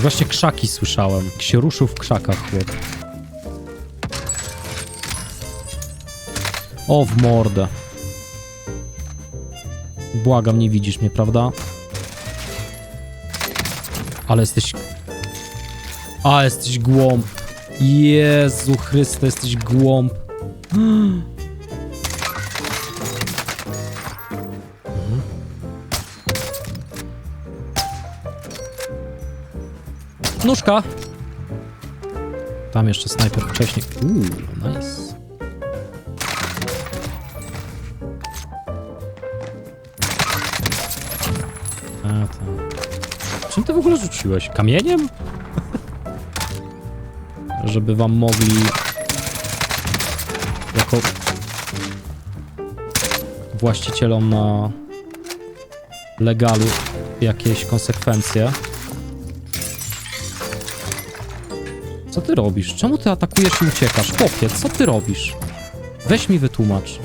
Właśnie krzaki słyszałem. Jak się ruszył w krzakach chłop. O, w mordę. Błagam, nie widzisz mnie, prawda? Ale jesteś... A, jesteś głąb. Jezu Chryste, jesteś głąb. Nóżka. Tam jeszcze snajper wcześniej. Uuu, nice. A. Czym ty w ogóle rzuciłeś? Kamieniem? Żeby wam mogli jako właścicielom na legalu jakieś konsekwencje. Co ty robisz? Czemu ty atakujesz i uciekasz? Chłopie, co ty robisz? Weź mi wytłumacz.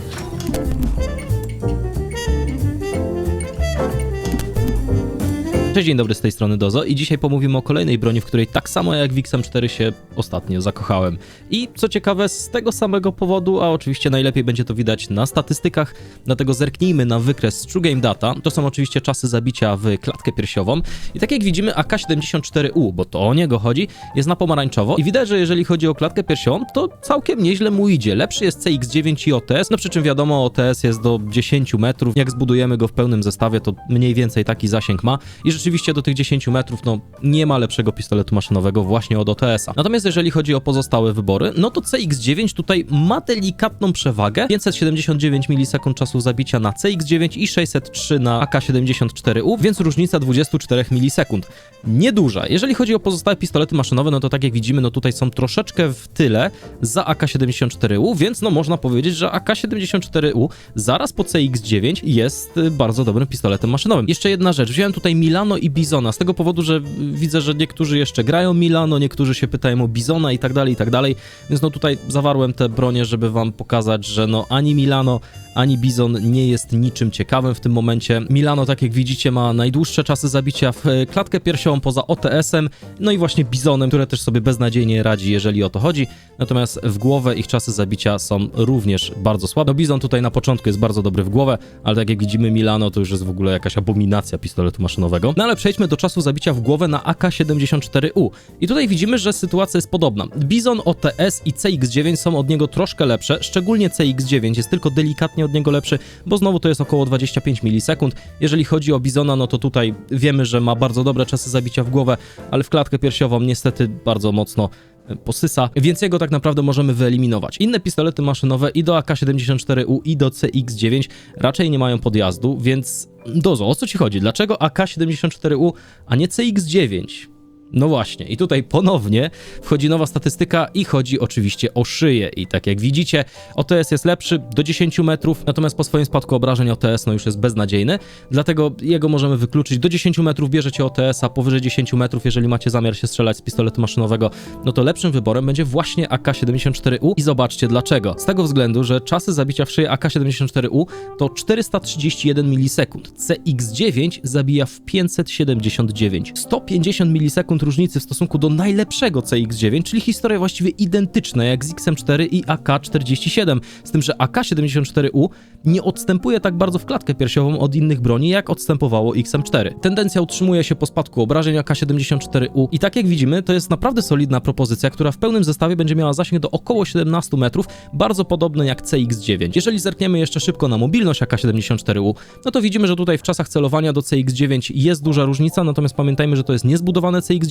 Cześć, dzień dobry, z tej strony Dozo i dzisiaj pomówimy o kolejnej broni, w której tak samo jak w XM4 się ostatnio zakochałem. I co ciekawe, z tego samego powodu, a oczywiście najlepiej będzie to widać na statystykach, dlatego zerknijmy na wykres z True Game Data. To są oczywiście czasy zabicia w klatkę piersiową i tak jak widzimy AK-74U, bo to o niego chodzi, jest na pomarańczowo i widać, że jeżeli chodzi o klatkę piersiową, to całkiem nieźle mu idzie. Lepszy jest CX-9 i OTS, no przy czym wiadomo, OTS jest do 10 metrów, jak zbudujemy go w pełnym zestawie, to mniej więcej taki zasięg ma i do tych 10 metrów, no nie ma lepszego pistoletu maszynowego właśnie od OTS-a. Natomiast jeżeli chodzi o pozostałe wybory, no to CX-9 tutaj ma delikatną przewagę, 579 milisekund czasu zabicia na CX-9 i 603 na AK-74U, więc różnica 24 milisekund. Nieduża. Jeżeli chodzi o pozostałe pistolety maszynowe, no to tak jak widzimy, no tutaj są troszeczkę w tyle za AK-74U, więc no można powiedzieć, że AK-74U zaraz po CX-9 jest y, bardzo dobrym pistoletem maszynowym. Jeszcze jedna rzecz, wziąłem tutaj Milano i Bizona, z tego powodu, że widzę, że niektórzy jeszcze grają Milano, niektórzy się pytają o Bizona i tak dalej, i tak dalej, więc no tutaj zawarłem te bronie, żeby wam pokazać, że no ani Milano, ani Bizon nie jest niczym ciekawym w tym momencie. Milano, tak jak widzicie, ma najdłuższe czasy zabicia w e, klatkę piersiową poza OTS-em, no i właśnie Bizonem, które też sobie beznadziejnie radzi, jeżeli o to chodzi. Natomiast w głowę ich czasy zabicia są również bardzo słabe. No Bizon tutaj na początku jest bardzo dobry w głowę, ale tak jak widzimy Milano to już jest w ogóle jakaś abominacja pistoletu maszynowego. No ale przejdźmy do czasu zabicia w głowę na AK-74U. I tutaj widzimy, że sytuacja jest podobna. Bizon, OTS i CX-9 są od niego troszkę lepsze, szczególnie CX-9 jest tylko delikatnie od niego lepszy, bo znowu to jest około 25 milisekund. Jeżeli chodzi o Bizona, no to tutaj wiemy, że ma bardzo dobre czasy zabicia w głowę, ale w klatkę piersiową niestety bardzo mocno e, posysa, więc jego tak naprawdę możemy wyeliminować. Inne pistolety maszynowe i do AK-74U i do CX-9 raczej nie mają podjazdu, więc Dozo, o co ci chodzi? Dlaczego AK-74U, a nie CX-9? No właśnie, i tutaj ponownie wchodzi nowa statystyka i chodzi oczywiście o szyję. I tak jak widzicie, OTS jest lepszy do 10 metrów, natomiast po swoim spadku obrażeń OTS no już jest beznadziejny, dlatego jego możemy wykluczyć. Do 10 metrów bierzecie OTS-a, powyżej 10 metrów, jeżeli macie zamiar się strzelać z pistoletu maszynowego, no to lepszym wyborem będzie właśnie AK-74U i zobaczcie dlaczego. Z tego względu, że czasy zabicia w szyję AK-74U to 431 milisekund, CX-9 zabija w 579. 150 milisekund różnicy w stosunku do najlepszego CX-9, czyli historia właściwie identyczna jak z XM4 i AK-47, z tym, że AK-74U nie odstępuje tak bardzo w klatkę piersiową od innych broni, jak odstępowało XM4. Tendencja utrzymuje się po spadku obrażeń AK-74U i tak jak widzimy, to jest naprawdę solidna propozycja, która w pełnym zestawie będzie miała zasięg do około 17 metrów, bardzo podobny jak CX-9. Jeżeli zerkniemy jeszcze szybko na mobilność AK-74U, no to widzimy, że tutaj w czasach celowania do CX-9 jest duża różnica, natomiast pamiętajmy, że to jest niezbudowane CX-9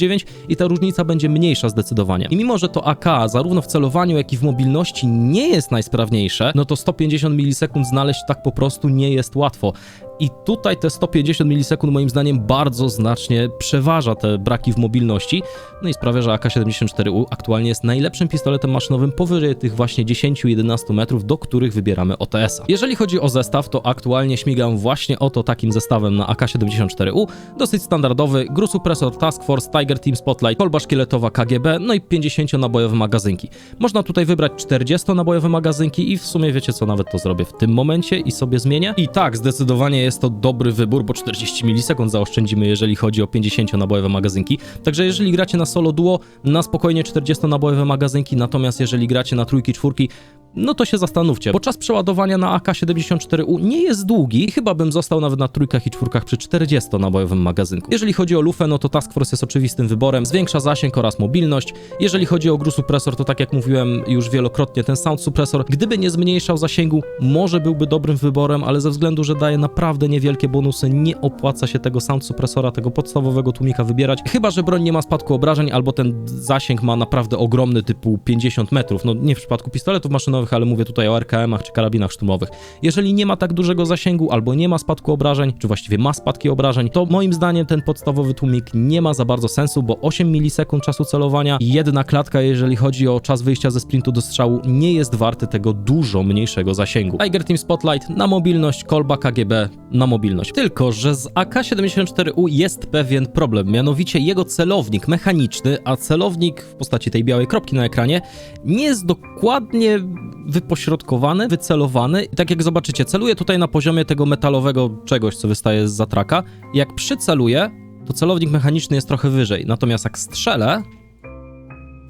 i ta różnica będzie mniejsza zdecydowanie. I mimo, że to AK zarówno w celowaniu, jak i w mobilności nie jest najsprawniejsze, no to 150 milisekund znaleźć tak po prostu nie jest łatwo. I tutaj te 150 milisekund moim zdaniem bardzo znacznie przeważa te braki w mobilności, no i sprawia, że AK-74U aktualnie jest najlepszym pistoletem maszynowym powyżej tych właśnie 10-11 metrów, do których wybieramy OTS-a. Jeżeli chodzi o zestaw, to aktualnie śmigam właśnie oto takim zestawem na AK-74U, dosyć standardowy, Gru Suppressor Task Force Tiger Team Spotlight, kolba szkieletowa KGB, no i 50-nabojowe magazynki. Można tutaj wybrać 40-nabojowe magazynki i w sumie wiecie co, nawet to zrobię w tym momencie i sobie zmienię. I tak, zdecydowanie jest to dobry wybór, bo 40 milisekund zaoszczędzimy, jeżeli chodzi o 50-nabojowe magazynki. Także jeżeli gracie na solo duo, na spokojnie 40-nabojowe magazynki, natomiast jeżeli gracie na trójki, czwórki, no to się zastanówcie, bo czas przeładowania na AK-74U nie jest długi i chyba bym został nawet na trójkach i czwórkach przy 40-nabojowym magazynku. Jeżeli chodzi o lufę, no to Task Force jest oczywistym wyborem, zwiększa zasięg oraz mobilność. Jeżeli chodzi o gru supresor, to tak jak mówiłem już wielokrotnie, ten sound supresor, gdyby nie zmniejszał zasięgu, może byłby dobrym wyborem, ale ze względu, że daje naprawdę niewielkie bonusy, nie opłaca się tego sound supresora, tego podstawowego tłumika wybierać, chyba że broń nie ma spadku obrażeń, albo ten zasięg ma naprawdę ogromny, typu 50 metrów, no nie w przypadku pistoletów maszynowych, ale mówię tutaj o RKM-ach czy karabinach szturmowych. Jeżeli nie ma tak dużego zasięgu, albo nie ma spadku obrażeń, czy właściwie ma spadki obrażeń, to moim zdaniem ten podstawowy tłumik nie ma za bardzo sensu, bo 8 milisekund czasu celowania i jedna klatka, jeżeli chodzi o czas wyjścia ze sprintu do strzału, nie jest warty tego dużo mniejszego zasięgu. Tiger Team Spotlight na mobilność, kolba KGB na mobilność. Tylko, że z AK-74U jest pewien problem, mianowicie jego celownik mechaniczny, a celownik w postaci tej białej kropki na ekranie nie jest dokładnie wypośrodkowany, wycelowany. I tak jak zobaczycie, celuję tutaj na poziomie tego metalowego czegoś, co wystaje z zatraka. Jak przyceluję, to celownik mechaniczny jest trochę wyżej. Natomiast jak strzelę,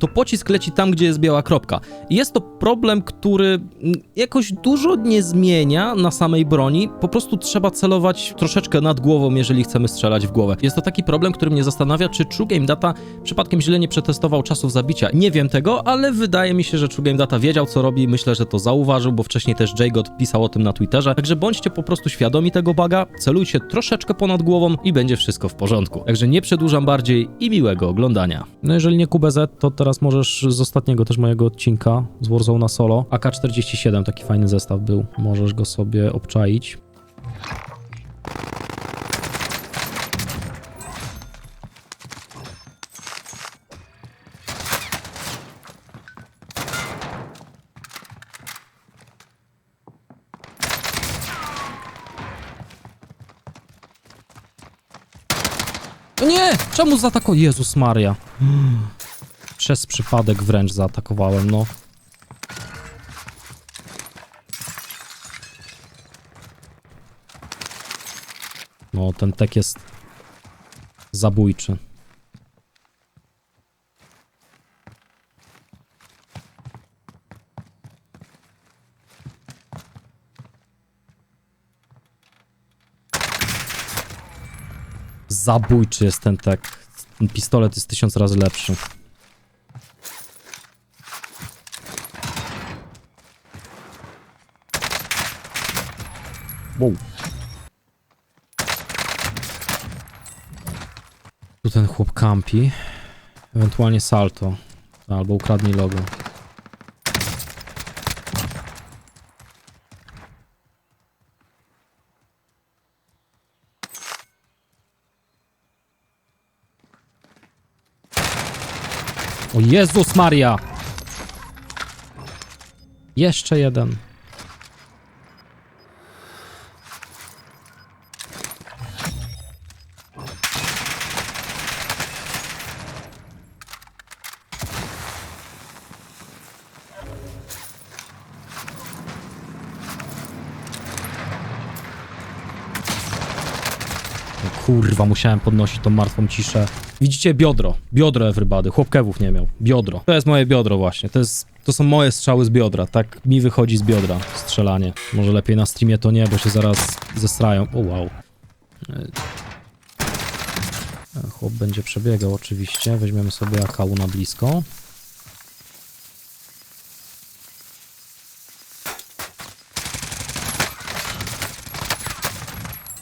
to pocisk leci tam, gdzie jest biała kropka. Jest to problem, który mm, jakoś dużo nie zmienia na samej broni. Po prostu trzeba celować troszeczkę nad głową, jeżeli chcemy strzelać w głowę. Jest to taki problem, który mnie zastanawia, czy True Game Data przypadkiem źle nie przetestował czasów zabicia. Nie wiem tego, ale wydaje mi się, że True Game Data wiedział, co robi. Myślę, że to zauważył, bo wcześniej też Jgot pisał o tym na Twitterze. Także bądźcie po prostu świadomi tego baga, celujcie troszeczkę ponad głową i będzie wszystko w porządku. Także nie przedłużam bardziej i miłego oglądania. No jeżeli nie QBZ, to teraz możesz z ostatniego też mojego odcinka z Warzone solo. AK-47, taki fajny zestaw był. Możesz go sobie obczaić. Nie! Czemu zaatakował? Jezus Maria. Przez przypadek wręcz zaatakowałem, no. No, ten tek jest zabójczy. Zabójczy jest ten tek. Pistolet jest tysiąc razy lepszy. Wow. Tu ten chłop kampi. Ewentualnie salto. Albo ukradnij logo. O Jezus Maria! Jeszcze jeden. Kurwa, musiałem podnosić tą martwą ciszę. Widzicie biodro. Biodro everybody. Chłopkewów nie miał. Biodro. To jest moje biodro właśnie. To jest... To są moje strzały z biodra. Tak mi wychodzi z biodra strzelanie. Może lepiej na streamie to nie, bo się zaraz zestrają. O wow. E, Chłop będzie przebiegał oczywiście. Weźmiemy sobie AKU na blisko.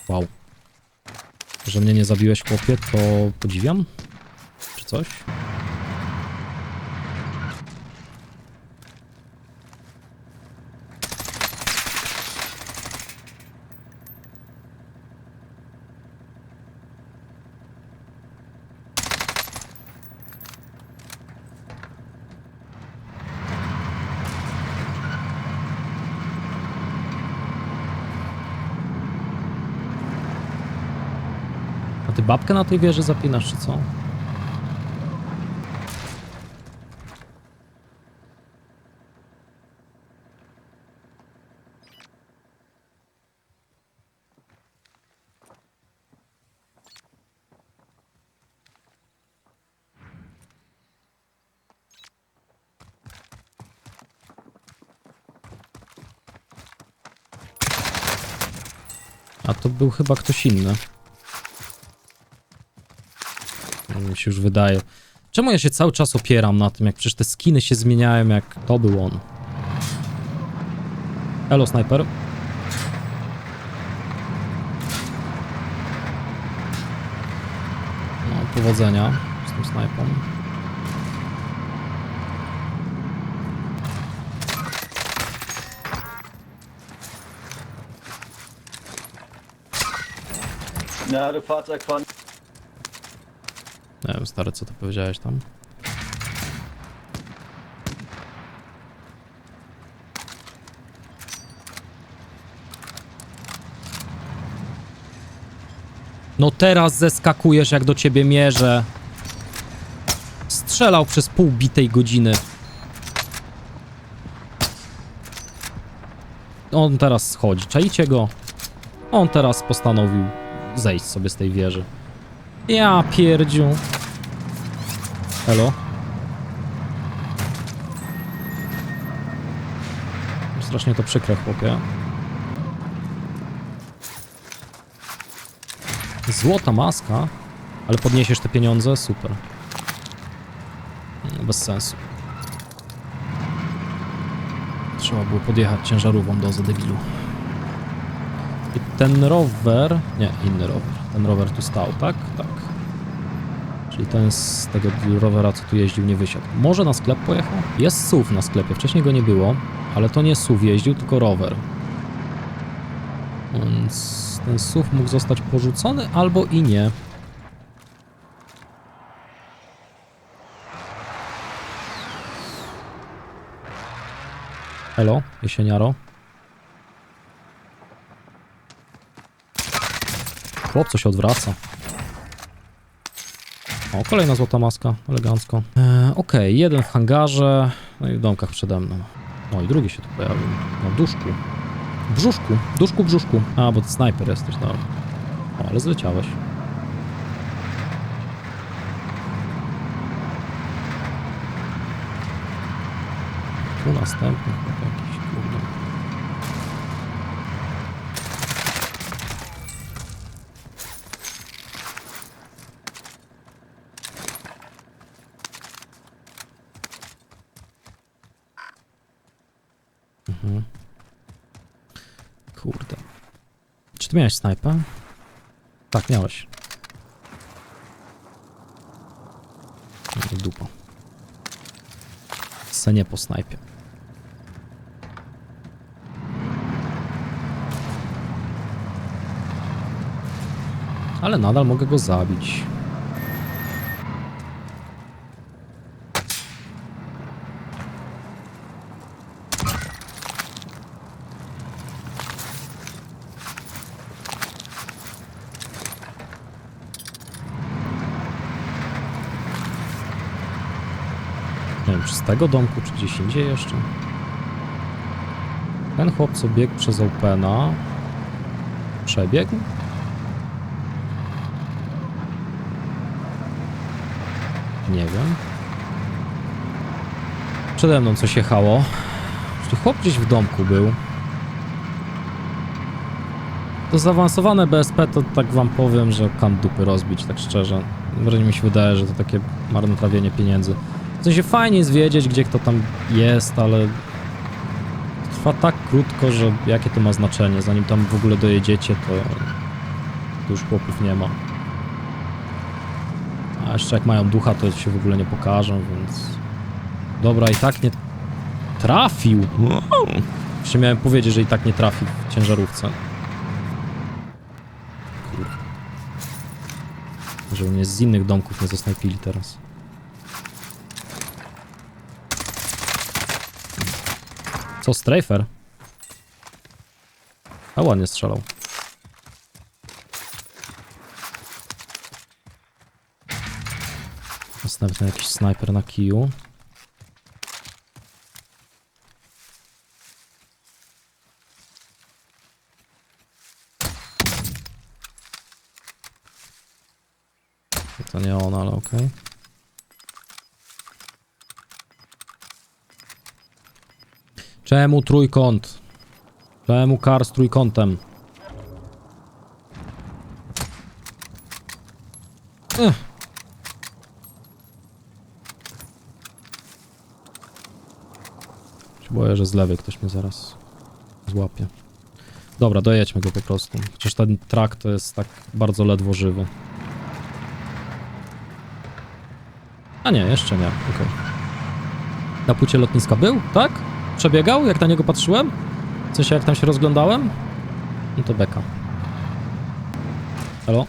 Wow. Że mnie nie zabiłeś, chłopie, to podziwiam. Czy coś? Ty babkę na tej wieży zapinasz, czy co? A to był chyba ktoś inny. Mi się już wydaje. Czemu ja się cały czas opieram na tym, jak przecież te skiny się zmieniają, jak to był on. Elo, snajper. No, powodzenia z tym snajpą. Ja, du Fahrzeug fahren. Nie wiem, stary, co ty powiedziałeś tam? No teraz zeskakujesz, jak do ciebie mierzę. Strzelał przez pół bitej godziny. On teraz schodzi. Czajcie go? On teraz postanowił zejść sobie z tej wieży. Ja pierdziu. Elo? Strasznie to przykre, chłopie. Złota maska? Ale podniesiesz te pieniądze? Super. No, Bez sensu. Trzeba było podjechać ciężarówką do debilu. I ten rower... Nie, inny rower. Ten rower tu stał, tak? Tak. Czyli ten z tego rowera, co tu jeździł, nie wysiadł. Może na sklep pojechał? Jest SUV na sklepie, wcześniej go nie było, ale to nie SUV jeździł, tylko rower. Więc ten SUV mógł zostać porzucony, albo i nie. Elo, jesieniaro. Chłop, co się odwraca. O, kolejna złota maska, elegancko. E, Okej, jeden w hangarze, no i w domkach przede mną. O, i drugi się tu pojawił. Na duszku. Brzuszku, duszku, brzuszku. A, bo ty snajper jesteś, dobra. O, ale zleciałeś. Tu następny jakiś, kurde. Mhm. Kurde. Czy ty miałeś snajpę? Tak, miałeś. No, Dupa. Se nie po snajpie. Ale nadal mogę go zabić. Z tego domku, czy gdzieś indziej jeszcze. Ten chłop, co biegł przez Opena. Przebiegł? Nie wiem. Przede mną coś jechało. Czy chłop gdzieś w domku był? To zaawansowane BSP to tak wam powiem, że kan dupy rozbić, tak szczerze. Wręcz mi się wydaje, że to takie marnotrawienie pieniędzy. W sensie fajnie jest wiedzieć, gdzie kto tam jest, ale trwa tak krótko, że jakie to ma znaczenie. Zanim tam w ogóle dojedziecie, to, to już chłopów nie ma. A jeszcze jak mają ducha, to się w ogóle nie pokażą, więc... Dobra, i tak nie trafił. Jeszcze miałem powiedzieć, że i tak nie trafi w ciężarówce. Kurde. Żeby mnie z innych domków nie zasnajpili teraz. Co, Strafer? A ładnie strzelał. Następny jakiś snajper na kiju. To nie on, ale okej. Czemu trójkąt? Czemu kar z trójkątem? Ech. Boję, że z lewej ktoś mnie zaraz złapie. Dobra, dojedźmy go po prostu. Chociaż ten trak to jest tak bardzo ledwo żywy. A nie, jeszcze nie. Okej. Okay. Na płycie lotniska był, tak? Przebiegał, jak na niego patrzyłem? W sensie, jak tam się rozglądałem? No to beka. Halo?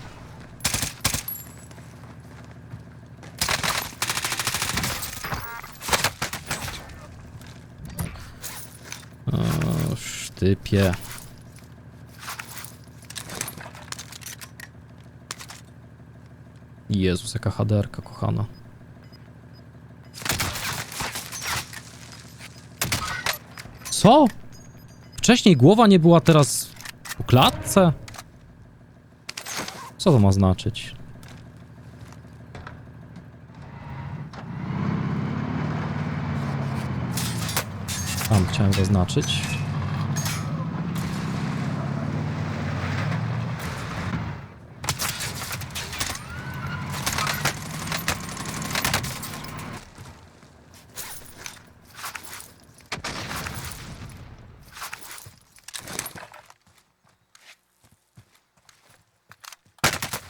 O, sztypie. Jezus, jaka haderka, kochana. Co? Wcześniej głowa nie była, teraz po klatce? Co to ma znaczyć? Tam chciałem zaznaczyć.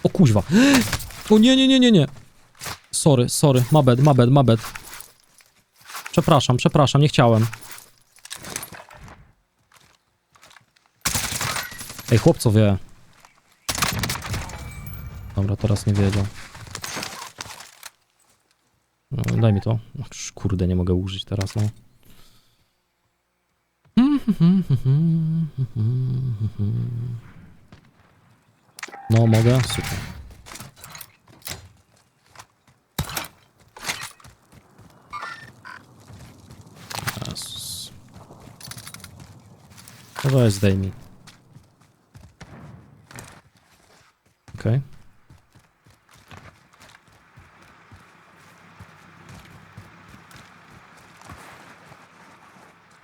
O kuźwa. O nie, nie, nie, nie, nie. Sorry, sorry. Mabed, mabed, mabed. Przepraszam, przepraszam, nie chciałem. Ej, chłopco wie. Dobra, teraz nie wiedział. No, daj mi to. Kurde, nie mogę użyć teraz, no. No, mogę? Super. Jezus. No weź zdejmij. Okej.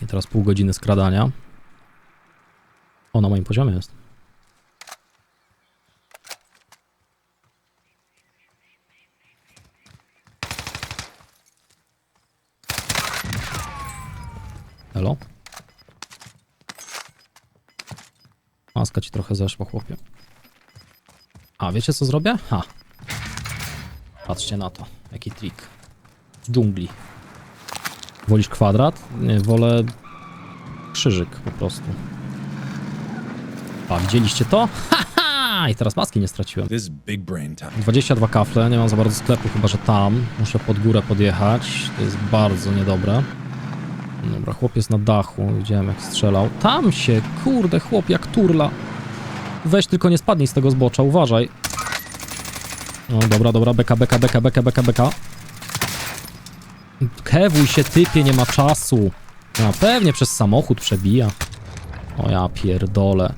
I teraz pół godziny skradania. O, na moim poziomie jest. Elo? Maska ci trochę zeszła, chłopie. A, wiecie co zrobię? Ha. Patrzcie na to. Jaki trik. W dżungli. Wolisz kwadrat? Nie, wolę krzyżyk po prostu. A, widzieliście to? Haha! I teraz maski nie straciłem. This is big brain time. 22 kafle, nie mam za bardzo sklepu, chyba że tam. Muszę pod górę podjechać. To jest bardzo niedobre. Dobra, chłop jest na dachu. Widziałem jak strzelał. Tam się, kurde, chłop jak turla. Weź tylko nie spadnij z tego zbocza, uważaj. No dobra, dobra, beka, beka, beka, beka, beka, beka. Kewuj się, typie, nie ma czasu. No pewnie przez samochód przebija. O ja pierdolę.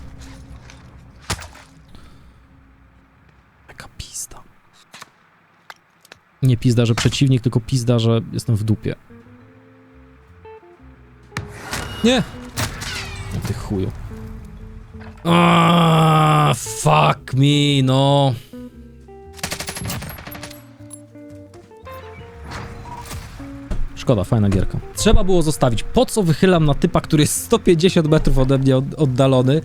Jaka pizda. Nie pizda, że przeciwnik, tylko pizda, że jestem w dupie. Nie! O ty chuju. Aaaa, fuck me, no. Szkoda, fajna gierka. Trzeba było zostawić. Po co wychylam na typa, który jest 150 metrów ode mnie od, oddalony,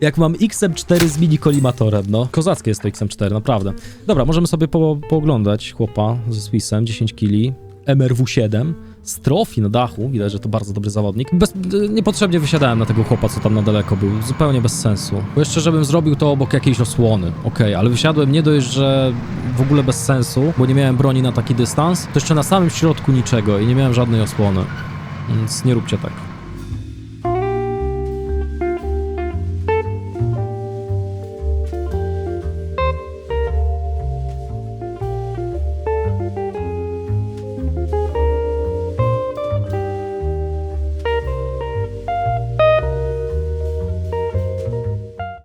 jak mam XM4 z mini kolimatorem, no. Kozackie jest to XM4, naprawdę. Dobra, możemy sobie po, pooglądać chłopa ze Swissem, 10 kili, MRW7, z trofi na dachu, widać, że to bardzo dobry zawodnik. Bez, niepotrzebnie wysiadałem na tego chłopa, co tam na daleko był, zupełnie bez sensu. Bo jeszcze, żebym zrobił to obok jakiejś osłony, okej, ale wysiadłem nie dość, że w ogóle bez sensu, bo nie miałem broni na taki dystans, to jeszcze na samym środku niczego i nie miałem żadnej osłony. Więc nie róbcie tak.